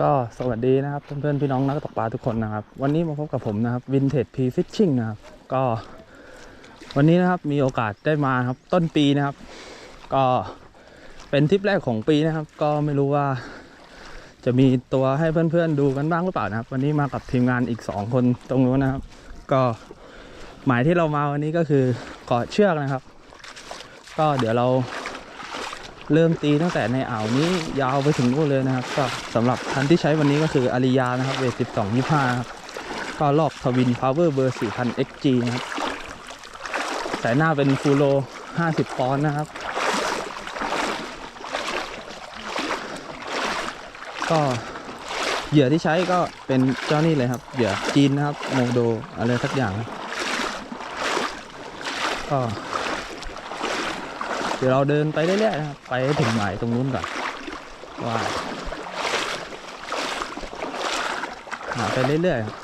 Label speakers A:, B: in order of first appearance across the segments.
A: ก็สวัสดีนะครับเพื่อนๆพี่น้องนักตกปลาทุกคนนะครับ วันนี้มาพบกับผมนะครับ Vintage P Fishing นะครับ ก็ วันนี้นะครับมีโอกาสได้มาครับต้นปีนะครับ ก็เป็นทริปแรกของปีนะครับ ก็ไม่รู้ว่า จะมีตัวให้เพื่อนๆดูกันบ้างหรือเปล่านะครับ วันนี้มากับทีมงานอีก 2 คนตรงนู้นนะครับ ก็หมายที่เรามาวันนี้ก็คือเกาะเชือกนะครับ ก็เดี๋ยวเรา เริ่มตีตั้งแต่ในอ่าวนี้ยาวไปถึงนู่นเลยนะครับ ก็สำหรับคันที่ใช้วันนี้ก็คืออาริยานะครับเวทสิบสองยี่ห้าครับก็รอบทวินพาวเวอร์เบอร์สี่พัน XG นะครับสายหน้าเป็นฟูโรห้าสิบปอนด์นะครับ ก็เหยื่อที่ใช้ก็เป็นเจ้านี่เลยครับ เหยื่อจีนนะครับโมโดอะไรสักอย่างก็ เดี๋ยวเราเดินไปเรื่อยๆนะครับไปถึงหมายตรงนู้นก่อนว่าหาไปเรื่อยๆครับ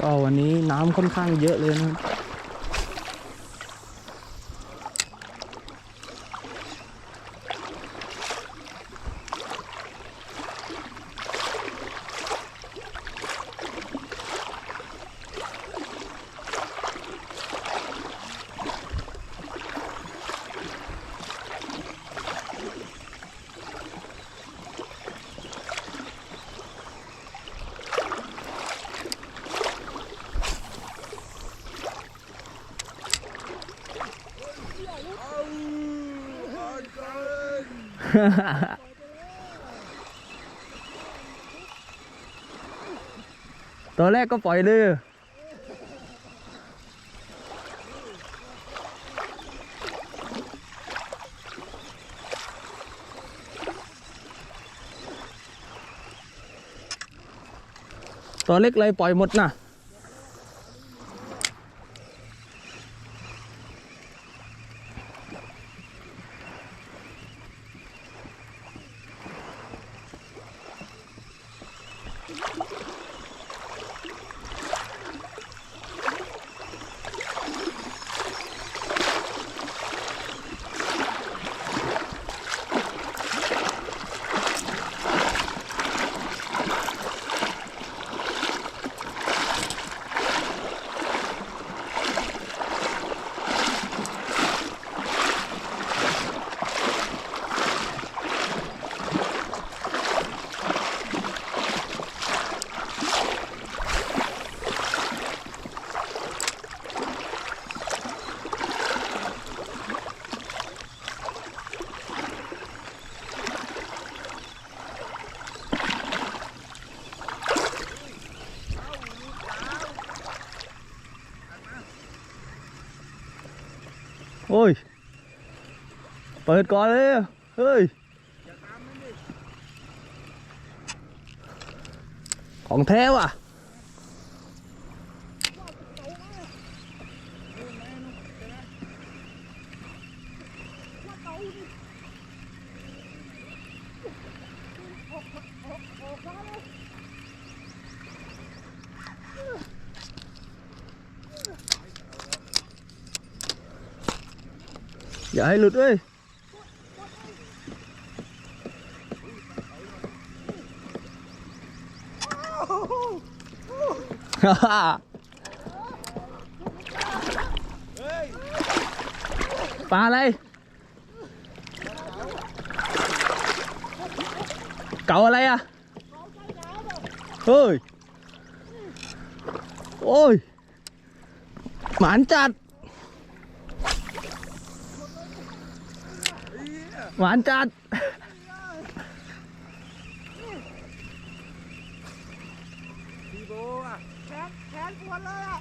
A: ก็วันนี้น้ำ ค่อนข้างเยอะเลยนะครับ ตัวแรกก็ปล่อยเลยตัวเล็กเลยปล่อยหมดนะ โอ้ย เปิดก่อนเลยเฮ้ย ของแท้ว่ะ อย่าให้หลุดเว้ยฮ่าฮ่าปลาอะไร เก๋าอะไรอะ เฮ้ย โอ้ย หวานจัด
B: ทีโบอะแขนแขนปวดเลยอะ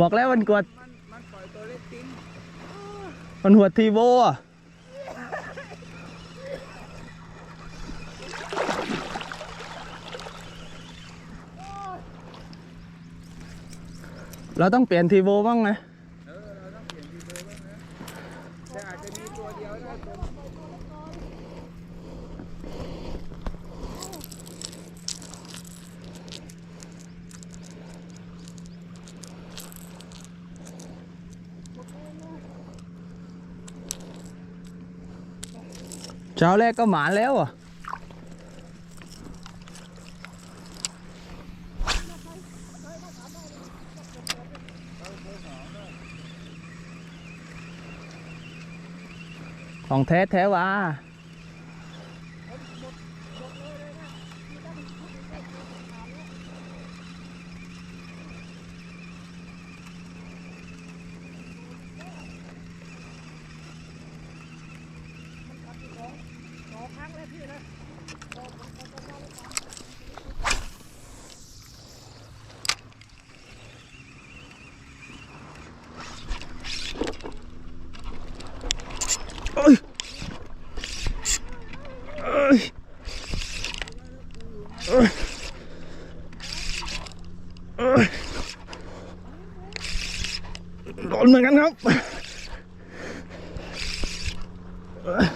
A: บอกแล้วมันกวด
B: มันมันปล่อยตัวเล็กติ้ง
A: มันหัวทีโบอะเราต้องเปลี่ยนทีโบบ้างนะ
B: เออเราต้องเปลี่ยนทีเบอร์บ้างนะแต่อาจจะมีตัวเดียวได้ตัว
A: เช้าแรกก็หมานแล้วอะของแท้แท้ว่า เอ้ยเอ้ยเอ้ยเอ้ยโดนเหมือนกันครับเอ้ย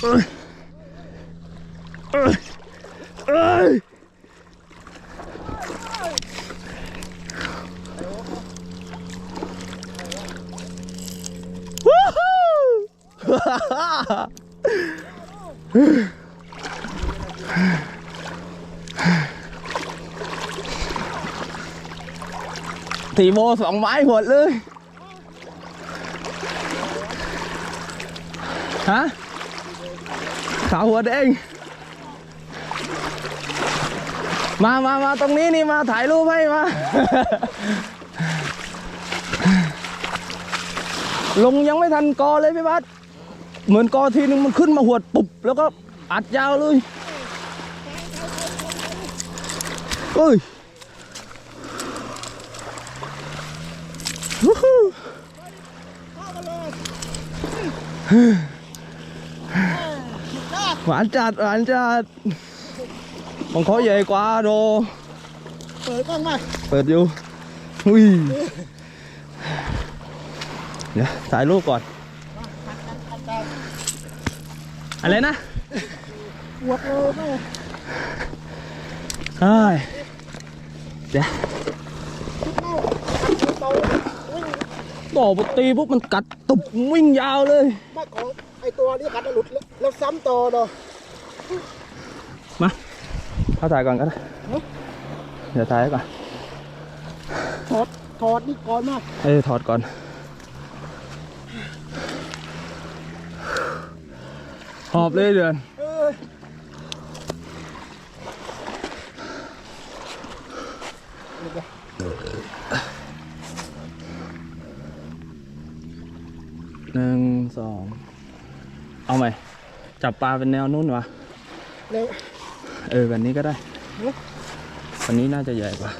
A: เอ้ยเอ้ยเอ้ย วู้ฮู้ ทีโบสองไม้หมดเลย ฮะ ขาวหัวแดง มามามาตรงนี้นี่มาถ่ายรูปให้มา ลงยังไม่ทันกอเลยพี่บัสเหมือนกอทีนึงมันขึ้นมาหวดปุบ แล้วก็อัดยาวเลยเอ้ย หวานจัดหวานจัดของเขาใหญ่กว่าโด
B: เปิดกล้องมา
A: เปิดอยู่อุ้ยเดี๋ยวถ่ายรูปก่อน อะไรนะ
B: ปวดเลยแม่
A: ใช่เดี๋ยว
B: โตวิ่ง
A: ต่อปตีปุ๊บมันกัดตุบวิ่งยาวเลย
B: มาของไอตัวนี้กัดหลุดแล้วแล้วซ้ำต่อเนาะ
A: มาเอาถ่ายก่อนก็ได้เดี๋ยวถ่ายก่อน
B: ถอดถอดนี่ก่อนมาก
A: เอ้ยถอดก่อนหอบเลยเดือน
B: เออ
A: หนึ่งสอง เอาไหม จับปลาเป็นแนวนู้นวะ
B: เร็ว
A: เออแบบนี้ก็ได้
B: เอ๊ะ
A: วันนี้น่าจะใหญ่กว่า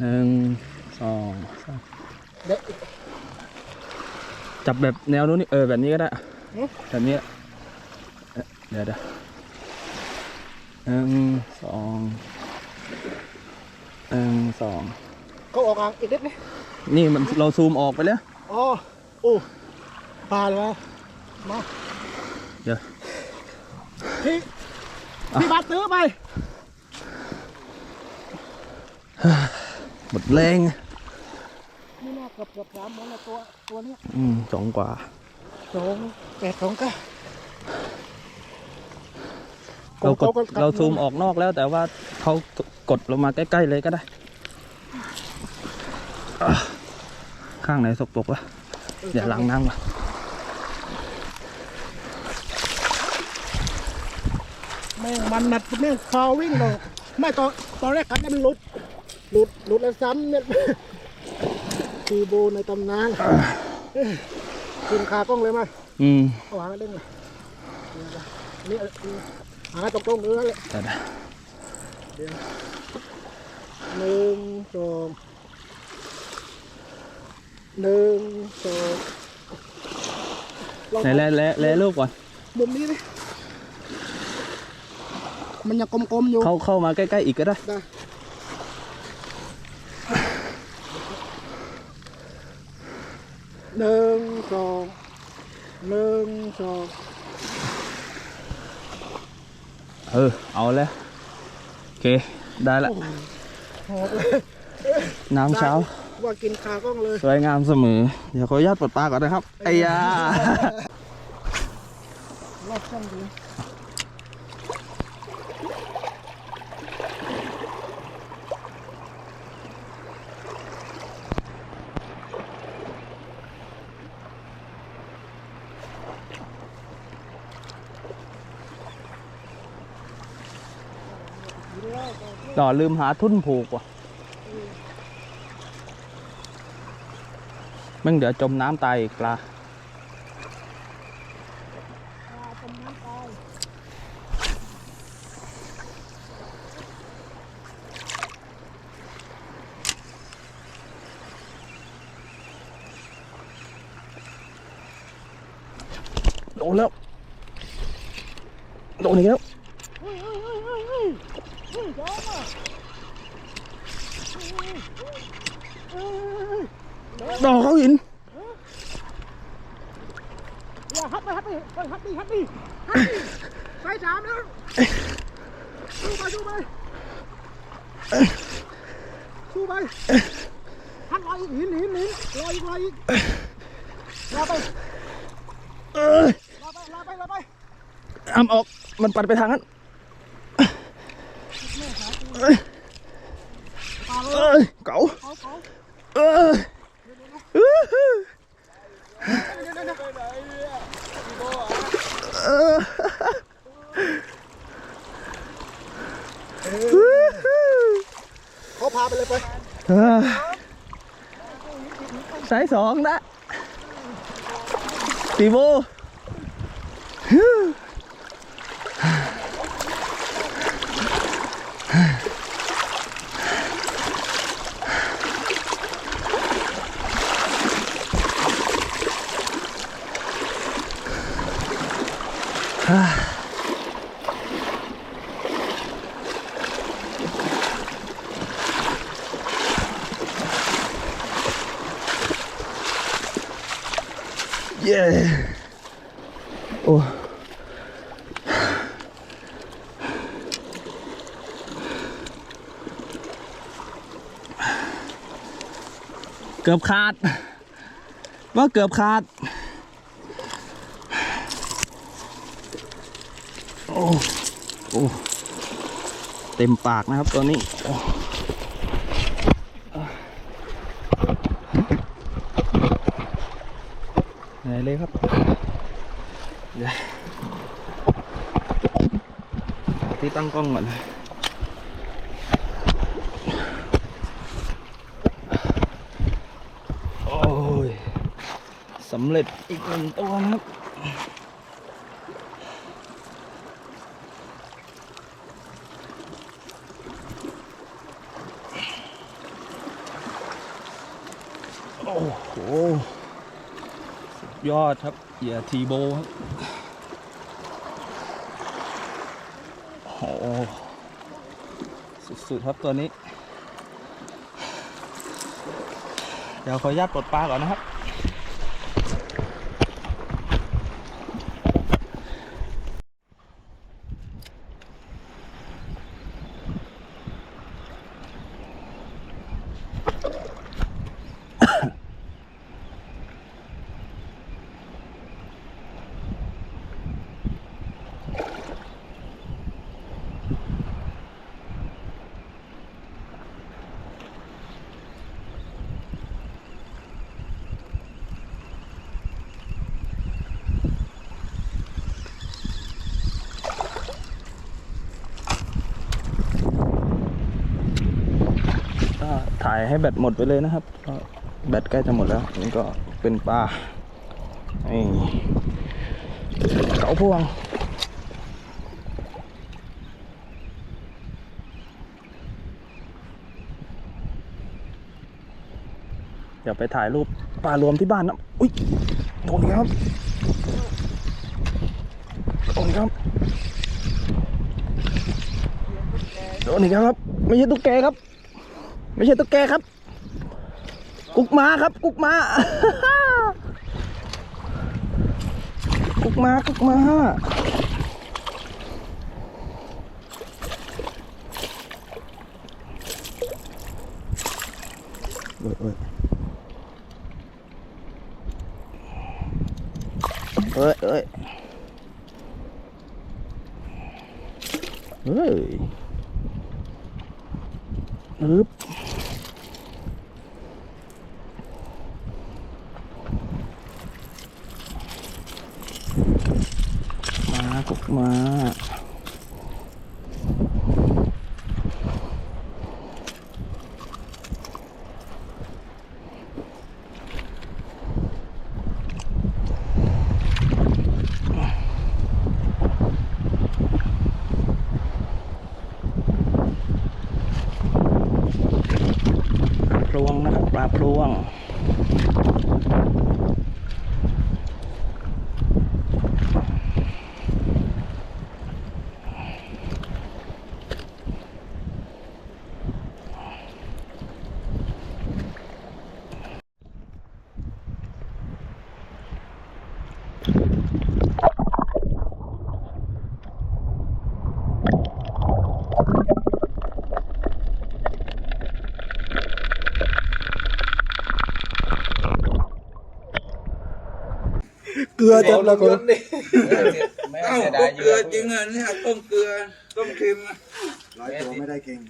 A: หนึ่งสองสาม
B: เดี๋ยว
A: จับแบบแนวนู้นนี่เออแบบนี้ก็ได้
B: เอ๊ะ
A: แบบนี้เอ๊ะเดี๋ยวเดี๋ยวหนึ่งสองหนึ่งสอง
B: เขาออกอ่างอีกนิดนึง
A: นี่มันเราซูมออกไปแล้ว
B: อ๋อโอ้ปลาเลยมา
A: เดี๋ยว
B: พี่พี่บัตรซื้อไป
A: หมดแรง
B: นี่น่าเกือบเกือบสามหมดแล้วตัวตัวเนี้ย
A: อืมสองกว่า
B: สองแปดสองเก้า
A: เรากด
B: เขาก็กัด
A: เราซูมออกนอกแล้วแต่ว่าเขากดลงมาใกล้ๆเลยก็ได้อะข้างไหนสกปรกวะเดี๋ยวล้างน้ำก่อน
B: แม่ง มันนัดแม่งคาวิ่งเลยไม่ตอนตอนแรกกัดได้มันหลุดหลุดหลุดแล้วซ้ำเนี่ยทีโบในตำนานกินคากล้องเลยมา
A: อืม
B: เอาหางเล่นเลยนี่เอาหางตรงตรงๆเนื้อเลย
A: แต่ได้
B: หนึ่งสองหนึ่งสองลอง
A: ไหนแลแลแลรูปก่อน
B: มุมนี้ดิ มันยังกลมๆอยู่
A: เข้าเข้ามาใกล้ๆอีกก็ได้
B: ได้หนึ่งสองหนึ่งสอง
A: เออเอาแล้วโอเคได้ละ
B: หอบเลย
A: น้ำเช้า
B: ว่ากินคากล้องเลย
A: สวยงามเสมอ เดี๋ยวขออนุญาตปลดปลาก่อนนะครับไอ้ยา
B: รอบช่องดู
A: ต่อลืมหาทุ่นผูกว่ะมึงเดี๋ยวจมน้ำตายอีกปลาโดนแล้ว โดนอีกแล้ว ดอกเขาหิน
B: อย่าฮัดไปฮัดไปไปฮัดดิฮัดดิฮัดดิไปสามแล้วสู้ไปสู้ไปสู้ไปฮัดลอยอีกหินหินหินลอยอีกลอยอีกลอยไปลอยไปลอยไปลอยไป
A: อ้ำออกมันปัดไปทางนั้น เอ้ย
B: ปาเล
A: เอ้
B: ย
A: ยเก๋า
B: เขาเขา
A: เอ้ยอื้อหือ
B: เดี๋ยวเดี๋ยวเดี๋ยว
A: เอ้ยอื้อหือ
B: เขาพาไปเลยไป
A: เอ้ยสายสองนะตีโบ เกือบขาด ว่าเกือบขาด โอ้โอ้เต็มปากนะครับตัวนี้โอ้เหนเลยครับเดี๋ยวที่ตั้งกล้องก่อนโอ้ย สำเร็จอีกหนึ่งตัวนะครับ โอ้โห สุดยอดครับเหยื่อทีโบครับ โอ้โหสุดๆครับตัวนี้ เดี๋ยวขออนุญาตปลดปลาก่อนนะครับ ก็ถ่ายให้แบตหมดไปเลยนะครับก็แบตใกล้จะหมดแล้วนี่ก็เป็นปลาไอ้เขาพวงเดี๋ยวไปถ่ายรูปปลารวมที่บ้านนะอุ้ยโดนอีกแล้วครับนอีกครับโดนอีกครับ ไม่ใช่ตุ๊กแกครับ ไม่ใช่ตุ๊กแกครับ กุกมาครับ กุกมากุกมากุกมาเอ้ยเอ้ยเอ้ยเอ้ยเฮ้ยอึบมากุกมา ปลาพลวงนะครับปลาพลวง
B: เก ลือจับแล้วก็
C: ไม่เสียดายเกลือจริงอะเนี่ยต้มเกลือต้มเค็มอะ
B: ร้อยตัวไม่ได้เก่ง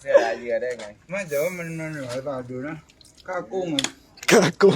C: เสียดายเยื่อได้ไงไม่เดี๋ยวมันมันหลายบาทอยู่นะข้าวกุ้งอะ
B: กระกุ้ง